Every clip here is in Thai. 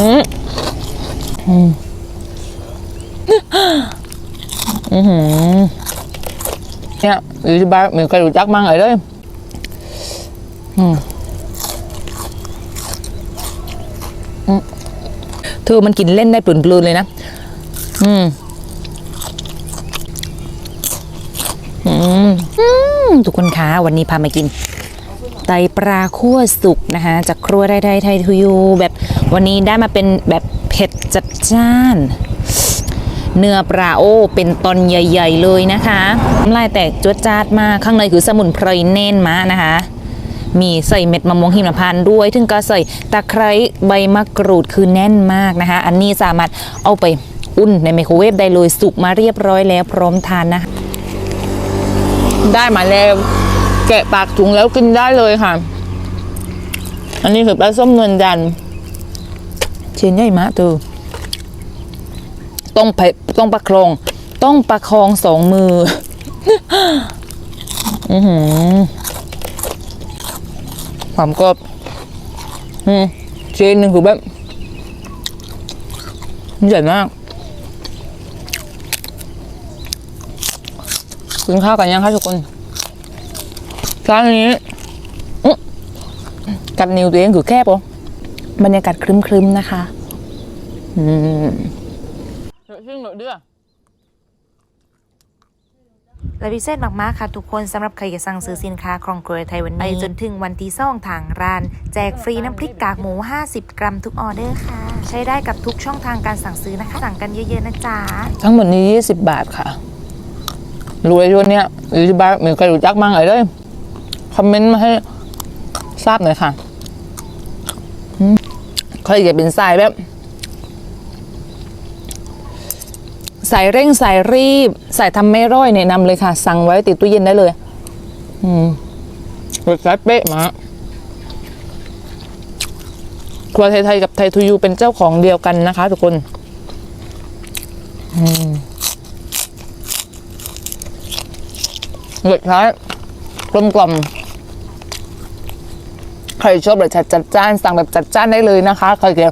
อืมอืมอืมเนี่ยอยู่ที่บ้านมีใครรู้จักมั่งไอ้เลยอืมอืมเธอมันกินเล่นได้ปลืนๆเลยนะ อืม อืมอืมทุกคนคะวันนี้พามากิน ไตปลาคั่วสุกนะคะ จากครัวไทยไทยไทยทูยูแบบวันนี้ได้มาเป็นแบบเผ็ดจัดจ้าน เนื้อปลาโอเป็นตอนใหญ่ ๆ เลยนะคะน้ำลายแตกจวดจาดมากข้างในคือสมุนไพรเน้นมานะคะ มีใส่เม็ดมะม่วงหิมพานต์ด้วย ถึงก็ใส่ตะไคร้ใบมะกรูดคือแน่นมากนะคะ อันนี้สามารถเอาไปอุ่นในไมโครเวฟได้เลยสุกมาเรียบร้อยแล้วพร้อมทานนะคะได้มาแล้ว แกะปากถุงแล้วกินได้เลยค่ะ อันนี้คือปลาส้มนวลจันชิ้นใหญ่มากตูต้องไปต้องประคอง ต้องประคองสองมือ อือหือความกรอบอืมชิ้นหนึ่งคือแบบใหญ่มากกินข้าวกันยังคะทุกคน เช้านี้อื้อกัดนิ้วตัวเองคือแคบปะบรรยากาศครึ้มๆนะคะ อืมซึ่งหนูเดือและพิเศษมากๆค่ะทุกคนสำหรับใครจะสั่งซื้อสินค้าของกรวยไทยวันนี้ไปจนถึงวันที่ซ่องทางร้าน แจกฟรีน้ำพริกกากหมู 50 กรัมทุกออเดอร์ค่ะ ใช้ได้กับทุกช่องทางการสั่งซื้อนะคะ สั่งกันเยอะๆนะจ๊ะ ทั้งหมดนี้ยี่สิบบาทค่ะ รวยช่วงเนี้ยอยู่ที่บ้านมีใครรู้จักมั่งไอ้เลย คอมเมนต์มาให้ทราบหน่อยค่ะอืมใครอยากเป็นสายแบบ สายเร่งสายรีบ สายทำไม่ร่อยแนะนำเลยค่ะ สั่งไว้ติดตู้เย็นได้เลย อืมรสชาติเป๊ะมากครัวไทยๆกับไทยทูยูเป็นเจ้าของเดียวกันนะคะทุกคนรสชาติกลมกล่อม ใครชอบรสชาติจัดจ้านสั่งแบบจัดจ้านได้เลยนะคะใครจะ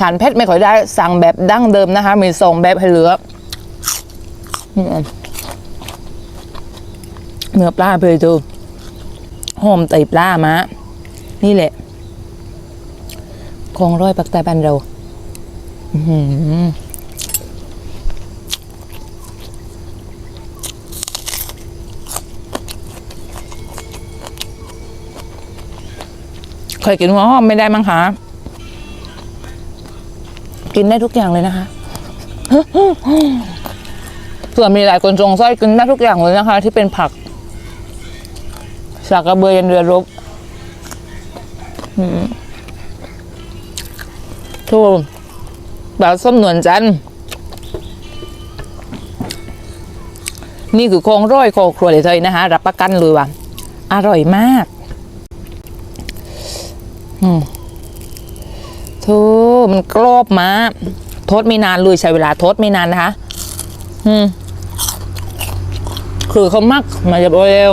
ทานเผ็ดไม่ค่อยได้สั่งแบบดั้งเดิมนะคะ มีสองแบบให้เหลือเนื้อปลาเพลดูหอมไตปลามะนี่แหละ ของร้อยปักใต้บ้านเรา อื เคยกินหัวหอมไม่ได้มั้งคะกินได้ทุกอย่างเลยนะคะเผื่อมีหลายคนจงสร้อยกินได้ทุกอย่างเลยนะคะ ที่เป็นผักสากกระเบือยันเรือรบอืมทูแบบส้มหนวลจันนี่คือโครงร้อยโคครัวเลยเทยนะคะ รับประกันเลยว่าอร่อยมาก เธอมันกรอบมาทดไม่นานเลยใช้เวลาทดไม่นานนะคะ อืม คือเขามักมาจะเร็ว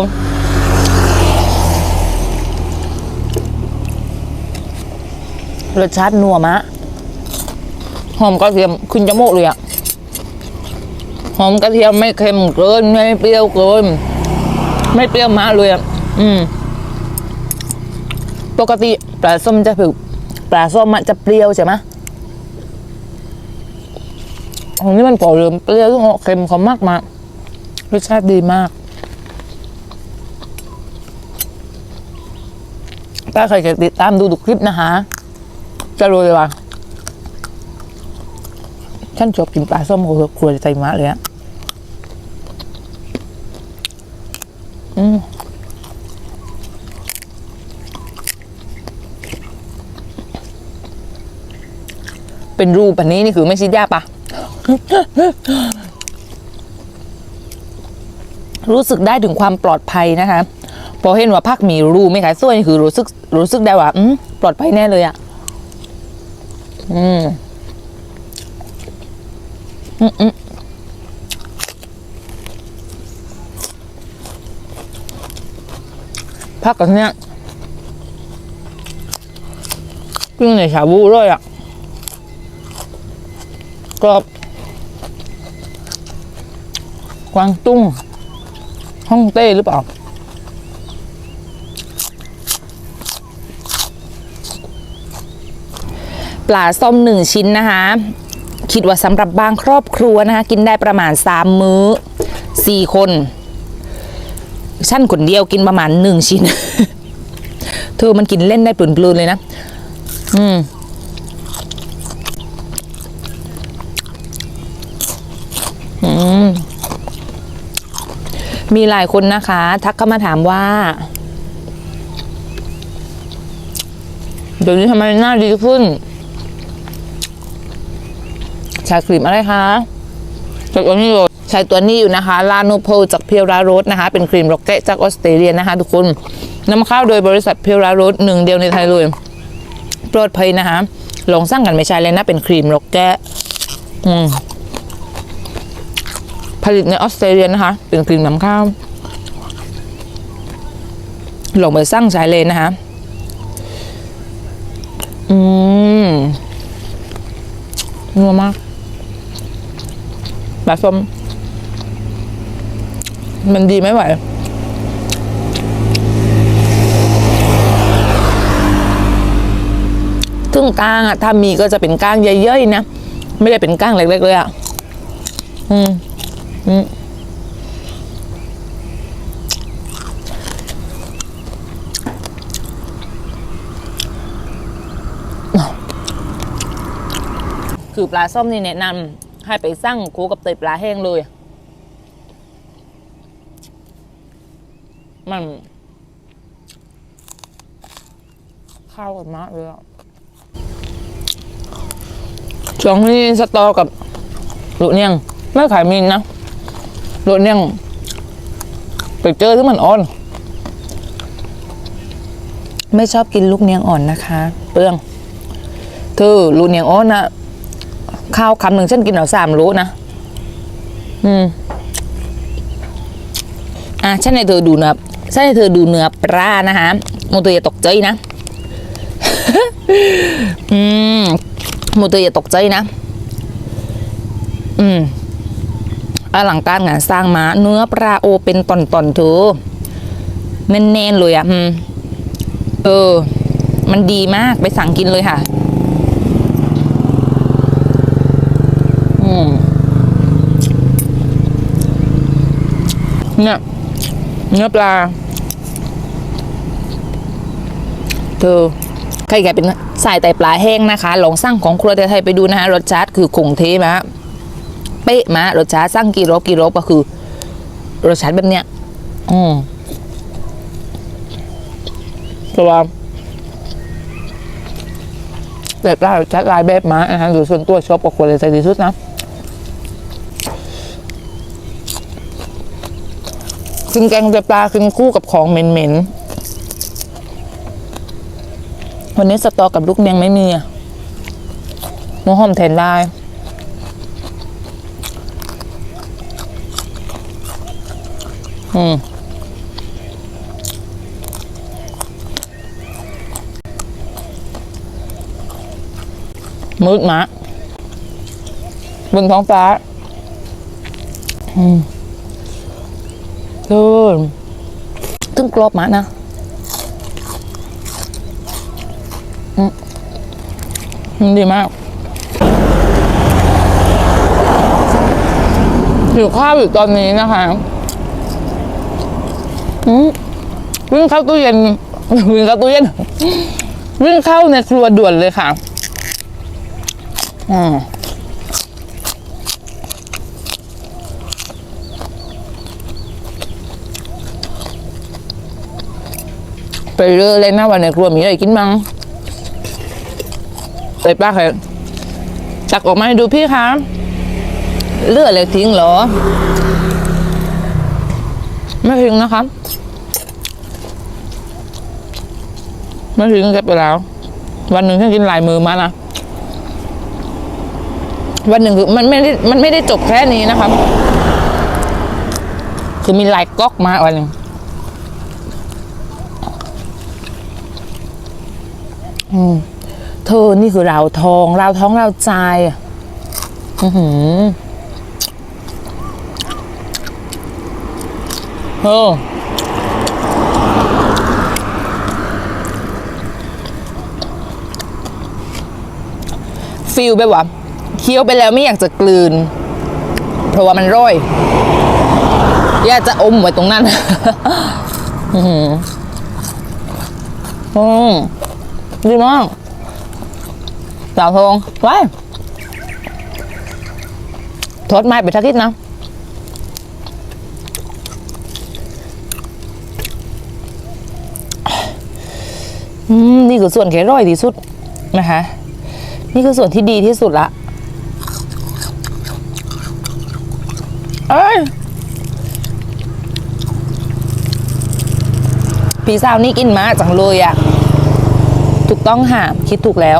รสชาตินัวมะ หอมกระเทียมขึ้นจมูกเลยอะหอมกระเทียมไม่เค็มเกิน ไม่เปรี้ยวเกิน ไม่เปรี้ยวมากเลยอะอืม ปกติปลาส้มจะผิวปลาส้มมันจะเปรี้ยวใช่ไหมของนี้มันพอเริมเปรี้ยวต้องเค็มเขามากมากรสชาติดีมากถ้าใครจะติดตามดูดูคลิปนะคะ จะรู้เลยว่าฉันชอบกินปลาส้มกับครัวใจมากเลยอะอืม เป็นรูปแบบนี้นี่คือไม่ใช่ยากปะรู้สึกได้ถึงความปลอดภัยนะคะ พอเห็นว่าพักมีรูไม่ขายส่วยนี่คือรู้สึกรู้สึกได้ว่าอืปลอดภัยแน่เลยอะ่ะ อืมอืมอืมพักกันเนี้ยกิ้งในชาบูเลยอะ กรอบ กวางตุ้งฮ่องเต้หรือเปล่า ปลาส้มหนึ่งชิ้นนะคะ คิดว่าสำหรับบางครอบครัวนะคะ กินได้ประมาณ3มื้อ4คนชั้นคนเดียวกินประมาณ1ชิ้น เธอมันกินเล่นได้ปลืนๆเลยนะ อืม มีหลายคนนะคะ ทักเข้ามาถามว่า เดี๋ยวนี้ทำไมหน้าดีขึ้นใช้ครีมอะไรคะจากตัวนี้เลยใช้ตัวนี้อยู่นะคะ ลาโนโพจากเพียวราโรสนะคะ เป็นครีมร็อกเก็ตจากออสเตรเลียนะคะ ทุกคนนำเข้าโดยบริษัทเพียวราโรสหนึ่งเดียวในไทยเลยปลอดภัยนะคะลองสร้างกันไม่ใช่เลยนะ เป็นครีมร็อกเก็ตอืม ผลิตในออสเตรเลียนะคะ เป็นครีมนำเข้าลองไปสร้างใช้เลยนะคะ อืมนัวมากปลาส้มมันดีไม่ไหวซึ่งก้างอะถ้ามีก็จะเป็นก้างเย่อยๆนะ ไม่ได้เป็นก้างเล็กๆเลยอะอืม อืคือปลาส้มนี่แนะนำให้ไปสั่งคู่กับเตยปลาแห้งเลย มันเข้ากันมากเลยอะช่วงนี้สตอกับลูกเนียง ไม่ขายมินนะ ลูกเนียงไปเจอที่มันอ่อน ไม่ชอบกินลูกเนียงอ่อนนะคะ เปลืองเธอลูกเนียงอ่อนนะข้าวคำหนึ่งฉันกินเอาสามรู้นะอืมอะฉันให้เธอดูเนื้อฉันให้เธอดูเนื้อปลานะคะโมเตอย่าตกใจนะอืมโมเตอย่าตกใจนะ อืม อลังการงานสร้างมา เนื้อปลาโอเป็นตอนๆเธอแน่นๆเลยอะเออ มันดีมากไปสั่งกินเลยค่ะ อืมเนี่ยเนื้อปลาเธอใครแกเป็นสายไตปลาแห้งนะคะลองสั่งของครัวไทยไปดูนะคะรสชาติคือคงเทมะ เป๊ะมะรสชาติสั่งกี่รอบกี่รอบก็คือ รสชาติแบบเนี้ย อืมแต่ว่าแต่ปลารสชาติลายแบบมานะคะหรือส่วนตัวชอบกับครัวไทยๆที่สุดนะกินแกงไตปลากินคู่กับของเหม็นๆวันนี้สตอกับลูกเมียงไม่มีอะหัวหอมแทนได้ อืมมืดมาบนท้องฟ้า อืมเออตึ้งกรอบมากนะอืมดีมากหิวข้าวอยู่ตอนนี้นะคะ วิ่งเข้าตู้เย็นวิ่งเข้าตู้เย็น วิ่งเข้าในครัวด่วนเลยค่ะ อืมไปเรื่อยเลยนะวันในครัวมีอะไรกินมั้งเลยป้าเคยตักออกมาให้ดูพี่คะเลือดเลยทิ้งเหรอ ไม่ทิ้งนะครับไม่ทิ้งเก็บไปแล้ว วันหนึ่งฉันกินหลายมือมานะวันหนึ่งคือมันไม่ได้มันไม่ได้จบแค่นี้นะครับ คือมีหลายก๊อกมาวันหนึ่งเธอนี่คือราวทองราวท้องราวใจอะอือหือ โอ้ฟิลแบบว่าเคี้ยวไปแล้วไม่อยากจะกลืน เพราะว่ามันร่อย อยากจะอมไว้ตรงนั้น อือหืออืมดีมากสาวทงไว้ทดไม้ไปทักทิศนะ อืมนี่คือส่วนที่อร่อยที่สุดนะคะ นี่คือส่วนที่ดีที่สุดละเอ้ยพี่สาวนี่กินมากจังเลยอะถูกต้องค่ะ คิดถูกแล้ว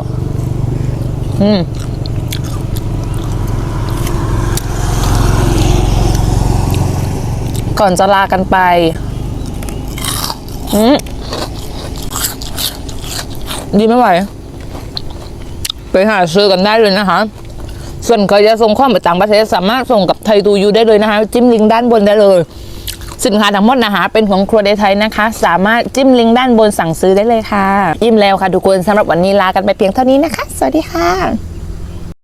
อืมก่อนจะลากันไป อืม ดีไม่ไหว ไปหาซื้อกันได้เลยนะคะ ส่วนใครจะส่งข้อมูลไปต่างประเทศสามารถส่งกับไทยดูยูได้เลยนะคะ จิ้มลิงก์ด้านบนได้เลย สินค้าทั้งหมดนะคะ เป็นของครัวเดไทยนะคะ สามารถจิ้มลิงก์ด้านบนสั่งซื้อได้เลยค่ะ อิ่มแล้วค่ะทุกคนสำหรับวันนี้ลากันไปเพียงเท่านี้นะคะ สวัสดีค่ะ